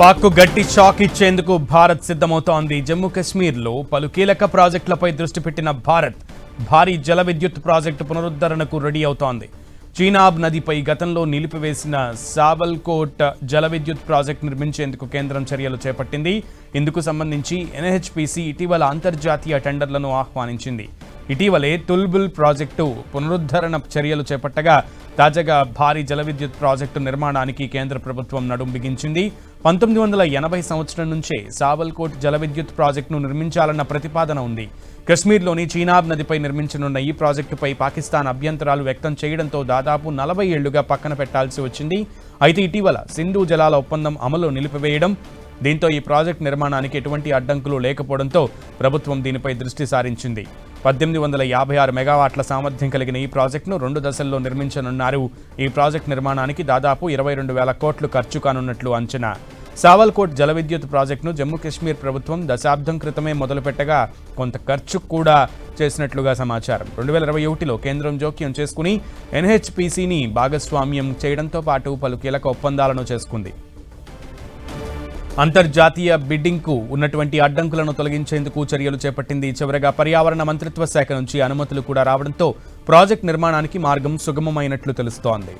పాక్కు గట్టి షాక్ ఇచ్చేందుకు భారత్ సిద్ధమవుతోంది. జమ్మూ కాశ్మీర్లో పలు కీలక ప్రాజెక్టులపై దృష్టి పెట్టిన భారత్ భారీ జల విద్యుత్ ప్రాజెక్టు పునరుద్ధరణకు రెడీ అవుతోంది. చీనాబ్ నదిపై గతంలో నిలిపివేసిన సాబల్కోట్ జల విద్యుత్ ప్రాజెక్టు నిర్మించేందుకు కేంద్రం చర్యలు చేపట్టింది. ఇందుకు సంబంధించి ఎన్హెచ్పిసి ఇటీవల అంతర్జాతీయ టెండర్లను ఆహ్వానించింది. ఇటీవలే తుల్బుల్ ప్రాజెక్టు పునరుద్ధరణ చర్యలు చేపట్టగా తాజాగా భారీ జల విద్యుత్ ప్రాజెక్టు నిర్మాణానికి కేంద్ర ప్రభుత్వం నడుం బిగించింది. పంతొమ్మిది వందల ఎనభై సంవత్సరం నుంచే సావల్కోట్ జల విద్యుత్ ప్రాజెక్టును నిర్మించాలన్న ప్రతిపాదన ఉంది. కశ్మీర్లోని చీనాబ్ నదిపై నిర్మించనున్న ఈ ప్రాజెక్టుపై పాకిస్తాన్ అభ్యంతరాలు వ్యక్తం చేయడంతో దాదాపు నలభై ఏళ్ళుగా పక్కన పెట్టాల్సి వచ్చింది. అయితే ఇటీవల సింధు జలాల ఒప్పందం అమలు నిలిపివేయడం దీంతో ఈ ప్రాజెక్టు నిర్మాణానికి ఎటువంటి అడ్డంకులు లేకపోవడంతో ప్రభుత్వం దీనిపై దృష్టి సారించింది. పద్దెనిమిది వందల యాభై ఆరు మెగావాట్ల సామర్థ్యం కలిగిన ఈ ప్రాజెక్టును రెండు దశల్లో నిర్మించనున్నారు. ఈ ప్రాజెక్టు నిర్మాణానికి దాదాపు ఇరవై రెండు వేల కోట్లు ఖర్చు కానున్నట్లు అంచనా. సావల్కోట్ జల విద్యుత్ ప్రాజెక్టును జమ్మూ కాశ్మీర్ ప్రభుత్వం దశాబ్దం క్రితమే మొదలుపెట్టగా కొంత ఖర్చు కూడా చేసినట్లుగా సమాచారం. రెండు వేల ఇరవై ఒకటిలో కేంద్రం జోక్యం చేసుకుని ఎన్హెచ్పిసిని భాగస్వామ్యం చేయడంతో పాటు పలు కీలక ఒప్పందాలను చేసుకుంది. అంతర్జాతీయ బిడ్డింగ్కు ఉన్నటువంటి అడ్డంకులను తొలగించేందుకు చర్యలు చేపట్టింది చివరగా పర్యావరణ మంత్రిత్వ శాఖ నుంచి అనుమతులు కూడా రావడంతో ప్రాజెక్ట్ నిర్మాణానికి మార్గం సుగమమైనట్లు తెలుస్తోంది.